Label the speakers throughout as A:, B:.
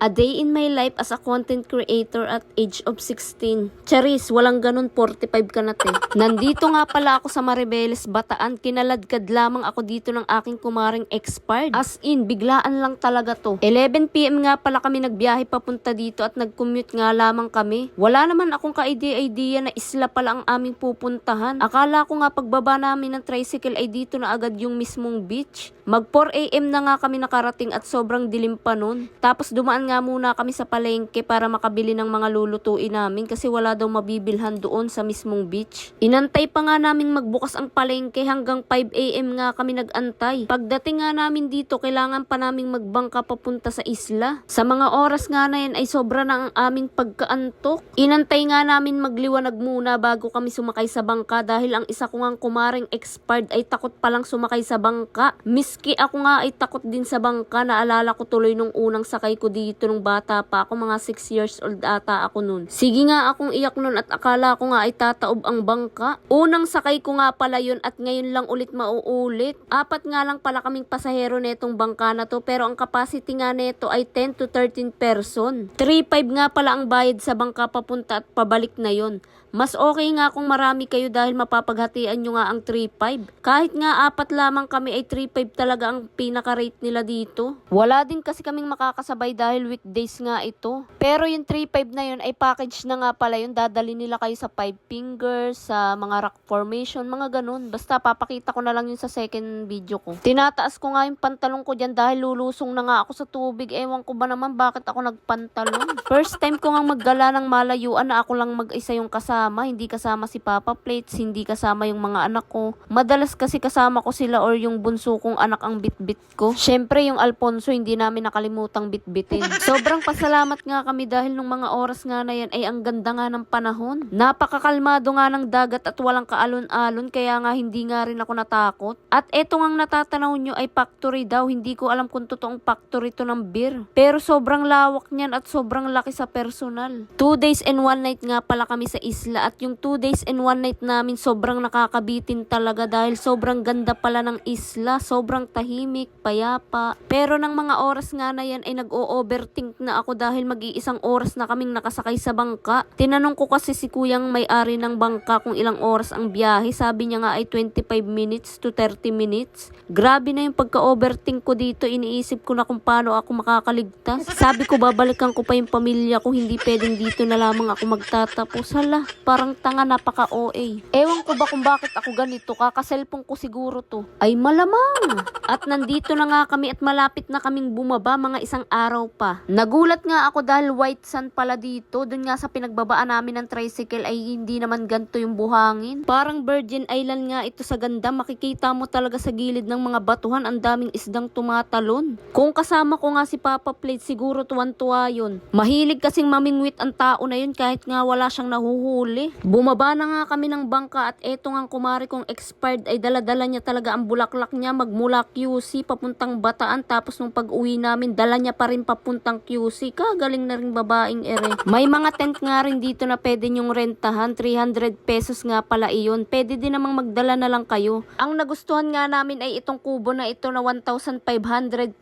A: A day in my life as a content creator at age of 16. Charis, walang ganun 45 ka na te. Nandito nga pala ako sa Maribeles, Bataan. Kinaladkad lamang ako dito ng aking kumaring expired. As in, biglaan lang talaga to. 11pm nga pala kami nagbiyahe papunta dito at nag-commute nga lamang kami. Wala naman akong ka-idea-idea na isla pala ang aming pupuntahan. Akala ko nga pagbaba namin ng tricycle ay dito na agad yung mismong beach. Mag 4am na nga kami nakarating at sobrang dilim pa nun. Tapos dumaan nga muna kami sa palengke para makabili ng mga lulutuin namin kasi wala daw mabibilhan doon sa mismong beach. Inantay pa nga namin magbukas ang palengke hanggang 5am nga kami nagantay. Pagdating nga namin dito, kailangan pa naming magbangka papunta sa isla. Sa mga oras nga na yan ay sobra na ang aming pagkaantok. Inantay nga namin magliwanag muna bago kami sumakay sa bangka dahil ang isa ko ngang kumaring expired ay takot palang sumakay sa bangka. Miski ako nga ay takot din sa bangka. Naalala ko tuloy nung unang sakay ko dito nung bata pa ako. Mga 6 years old ata ako nun. Sige nga akong iyak nun at akala ko nga ay tataob ang bangka. Unang sakay ko nga pala yun at ngayon lang ulit mauulit. Apat nga lang pala kaming pasahero netong bangka na to pero ang capacity nga neto ay 10 to 13 person. 3.5 nga pala ang bayad sa bangka papunta at pabalik na yon. Mas okay nga kung marami kayo dahil mapapaghatian nyo nga ang 3.5. Kahit nga apat lamang kami ay 3.5 talaga ang pinaka-rate nila dito. Wala din kasi kaming makakasabay dahil weekdays nga ito. Pero yung 3.5 na yun ay package na nga pala yun. Dadali nila kayo sa 5 fingers, sa mga rock formation, mga ganun. Basta papakita ko na lang yun sa second video ko. Tinataas ko nga yung pantalon ko dyan dahil lulusong na nga ako sa tubig. Ewan ko ba naman bakit ako nagpantalon. First time ko nga maggala ng malayuan na ako lang mag-isa yung kasama. Hindi kasama si Papa Plates, hindi kasama yung mga anak ko. Madalas kasi kasama ko sila or yung bunso kong anak ang bitbit ko. Syempre yung Alfonso hindi namin nakalimutang bitbitin. Sobrang pasalamat nga kami dahil nung mga oras nga na yan ay ang ganda nga ng panahon. Napakakalmado nga ng dagat at walang kaalon-alon kaya nga hindi nga rin ako natakot. At eto ngang natatanaw nyo ay factory daw. Hindi ko alam kung totoong factory to ng beer. Pero sobrang lawak niyan at sobrang laki sa personal. Two days and one night nga pala kami sa isla at yung two days and one night namin sobrang nakakabitin talaga dahil sobrang ganda pala ng isla. Sobrang tahimik, payapa. Pero ng mga oras nga na yan ay nag-o-overthink na ako dahil mag-iisang oras na kaming nakasakay sa bangka. Tinanong ko kasi si kuyang may-ari ng bangka kung ilang oras ang biyahe. Sabi niya nga ay 25 minutes to 30 minutes. Grabe na yung pagka-overthink ko dito. Iniisip ko na kung paano ako makakaligtas. Sabi ko babalikan ko pa yung pamilya ko. Hindi pwedeng dito na lamang ako magtatapos. Hala, parang tanga napaka-OA. Ewan ko ba kung bakit ako ganito. Kakaselfon ko siguro to. Ay malamang. At nandito na nga kami at malapit na kaming bumaba mga isang araw pa. Nagulat nga ako dahil white sand pala dito. Doon nga sa pinagbabaan namin ng tricycle ay hindi naman ganto yung buhangin. Parang Virgin Island nga ito sa ganda. Makikita mo talaga sa gilid ng mga batuhan ang daming isdang tumatalon. Kung kasama ko nga si Papa Plate siguro tuwan-tuwa yun. Mahilig kasing mamingwit ang tao na yun kahit nga wala siyang nahuhuli. Bumaba na nga kami ng bangka at eto nga kumari kong expired ay daladala niya talaga ang bulaklak niya magmula QC papuntang Bataan tapos nung pag-uwi namin dala niya pa rin papuntang QC. Kagaling na rin babaeng ere. May mga tent nga rin dito na pwede nyong rentahan. 300 pesos nga pala iyon. Pwede din namang magdala na lang kayo. Ang nagustuhan nga namin ay itong kubo na ito na 1,500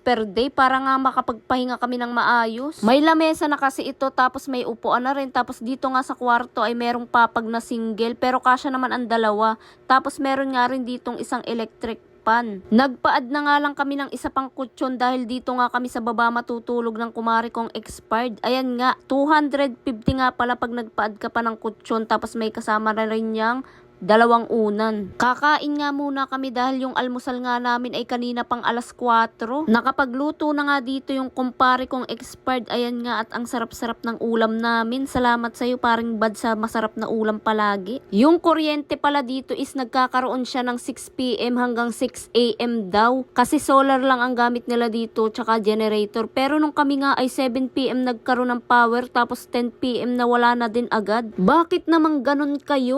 A: per day para nga makapagpahinga kami ng maayos. May lamesa na kasi ito tapos may upuan na rin. Tapos dito nga sa kwarto ay merong papag na single pero kasya naman ang dalawa. Tapos meron nga rin ditong isang electric pan. Nagpaad na nga lang kami ng isa pang kutsyon dahil dito nga kami sa baba matutulog ng kumari kong expired. Ayan nga, 250 nga pala pag nagpaad ka pa ng kutsyon tapos may kasama na rin niyang dalawang unan. Kakain nga muna kami dahil yung almusal nga namin ay kanina pang alas 4. Nakapagluto na nga dito yung kumpare kong expired. Ayan nga at ang sarap-sarap ng ulam namin. Salamat sa'yo paring bad sa masarap na ulam palagi. Yung kuryente pala dito is nagkakaroon siya ng 6pm hanggang 6am daw. Kasi solar lang ang gamit nila dito tsaka generator. Pero nung kami nga ay 7pm nagkaroon ng power tapos 10pm na wala na din agad. Bakit naman ganun kayo?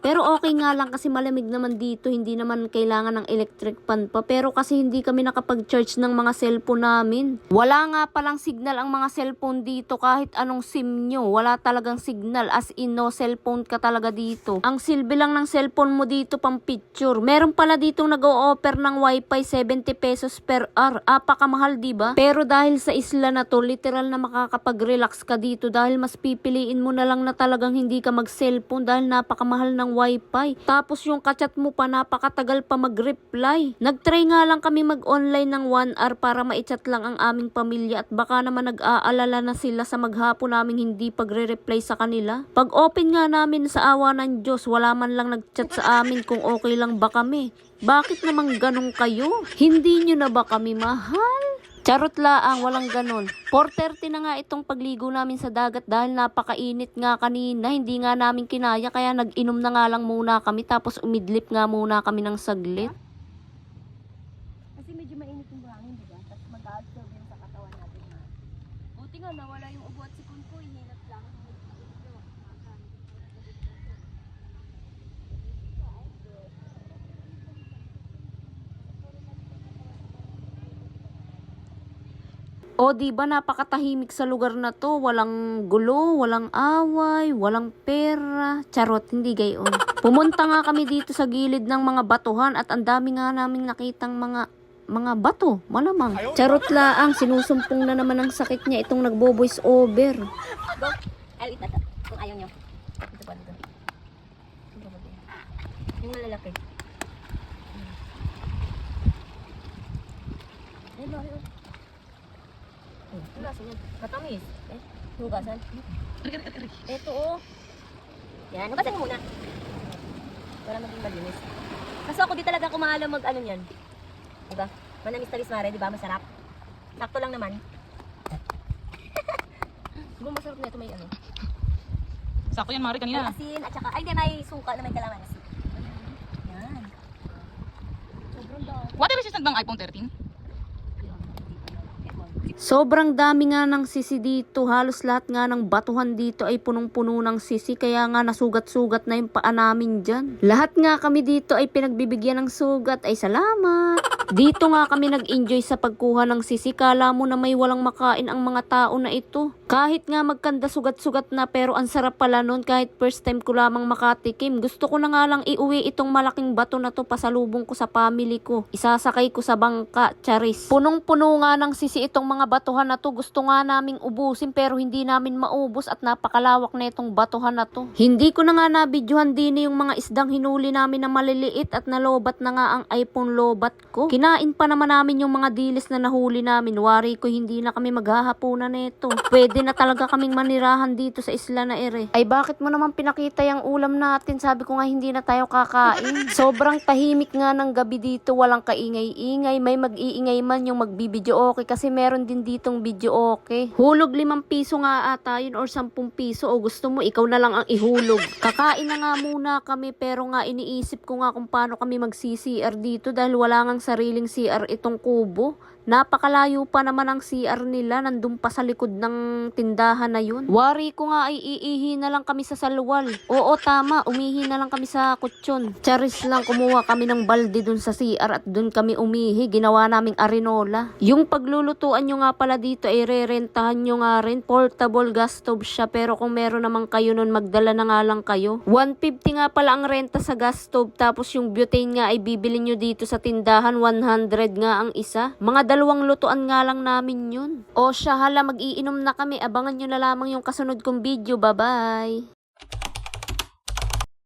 A: Pero okay nga lang kasi malamig naman dito, hindi naman kailangan ng electric fan pa. Pero kasi hindi kami nakapag-charge ng mga cellphone namin. Wala nga palang signal ang mga cellphone dito kahit anong SIM nyo. Wala talagang signal as in no cellphone ka talaga dito. Ang silbi lang ng cellphone mo dito pang picture. Meron pala dito nag-o-offer ng wifi 70 pesos per hour. Apakamahal di ba? Pero dahil sa isla na to, literal na makakapag-relax ka dito dahil mas pipiliin mo na lang na talagang hindi ka mag-cellphone dahil napakamahal ng wifi. Tapos yung kachat mo pa napakatagal pa mag-reply. Nagtry nga lang kami mag-online ng 1 hour para ma-chat lang ang aming pamilya at baka naman nag-aalala na sila sa maghapon namin hindi pagre-reply sa kanila. Pag open nga namin sa awa ng Diyos, wala man lang nag-chat sa amin kung okay lang ba kami. Bakit naman ganun kayo? Hindi nyo na ba kami mahal? Charot laang, walang ganon. 4.30 na nga itong pagligo namin sa dagat dahil napakainit nga kanina. Hindi nga namin kinaya kaya nag-inom na nga lang muna kami tapos umidlip nga muna kami ng saglit.
B: Kasi medyo mainit yung buhangin, di ba? Tapos mag-absorb yun sa katawan natin. Ha? Buti nga, nawala yung ubo at sipon ko. Hinat lang.
A: O di ba napakatahimik sa lugar na to, walang gulo, walang away, walang pera. Charot, hindi gayon. Pumunta nga kami dito sa gilid ng mga batuhan at ang dami nga naming nakitang mga mga bato, malamang. Charot laang, sinusumpong na naman ang sakit niya itong nagbo-voice over.
B: Ay, wait na to. Kung ayaw dito. Ito pa dito. Yung malalaki. Ay, bakit? Oh, hugasan yan. Matamis. Eh, hugasan. Ito oh. Yan, hugasan mo muna. Para maging malinis. Kaso ako di talaga kumaalam mag ano yan. Diba? Manamis talis mare, di ba? Masarap. Sakto lang naman. Siguro masarap na ito may ano.
C: Sakto yan,
B: May
C: kanina.
B: asin at saka, ay hindi, may suka na may kalamansi. Yan. Sobrang dami.
C: Water resistant bang iPhone 13?
A: Sobrang dami nga ng sisi dito. Halos lahat nga ng batuhan dito ay punong-puno ng sisi. Kaya nga nasugat-sugat na yung paa namin dyan. Lahat nga kami dito ay pinagbibigyan ng sugat. Ay salamat! Dito nga kami nag-enjoy sa pagkuha ng sisi. Kala mo na may walang makain ang mga tao na ito. Kahit nga magkanda sugat-sugat na pero ang sarap pala nun kahit first time ko lamang makatikim. Gusto ko na nga lang iuwi itong malaking bato na to pasalubong ko sa family ko. Isasakay ko sa bangka, charis. Punong-puno nga ng sisi itong mga batuhan na to. Gusto nga naming ubusin pero hindi namin maubos at napakalawak na itong batuhan na to. Hindi ko na nga nabidyohan din yung mga isdang hinuli namin na maliliit at nalobat na nga ang iPhone lobat ko. Kinain pa naman namin yung mga dilis na nahuli namin. Wari ko hindi na kami maghahapunan nito. Pwede na talaga kaming manirahan dito sa isla na ere. Ay bakit mo naman pinakita yung ulam natin? Sabi ko nga hindi na tayo kakain. Sobrang tahimik nga ng gabi dito. Walang kaingay-ingay. May mag-iingay man yung magbibideo okay kasi meron din ditong video okay. Hulog limang piso nga ata yun or sampung piso o gusto mo ikaw na lang ang ihulog. Kakain na nga muna kami pero nga iniisip ko nga kung paano kami mag-CCR dito dahil wala ngang sariling CR itong kubo. Napakalayo pa naman ang CR nila, nandun pa sa likod ng tindahan na yun. Wari ko nga ay iihi na lang kami sa salwal. Oo, tama, umihi na lang kami sa kutsyon. Charis lang, kumuha kami ng balde dun sa CR at dun kami umihi. Ginawa naming arenola. Yung paglulutuan nyo nga pala dito ay re-rentahan nyo nga rin. Portable gas stove siya pero kung meron naman kayo nun, magdala na nga lang kayo. 150 nga pala ang renta sa gas stove tapos yung butane nga ay bibili nyo dito sa tindahan. 100 nga ang isa. Mga dalawang lutuan nga lang namin yun. O siya hala, mag-iinom na kami. Abangan nyo na lamang yung kasunod kong video. Bye-bye!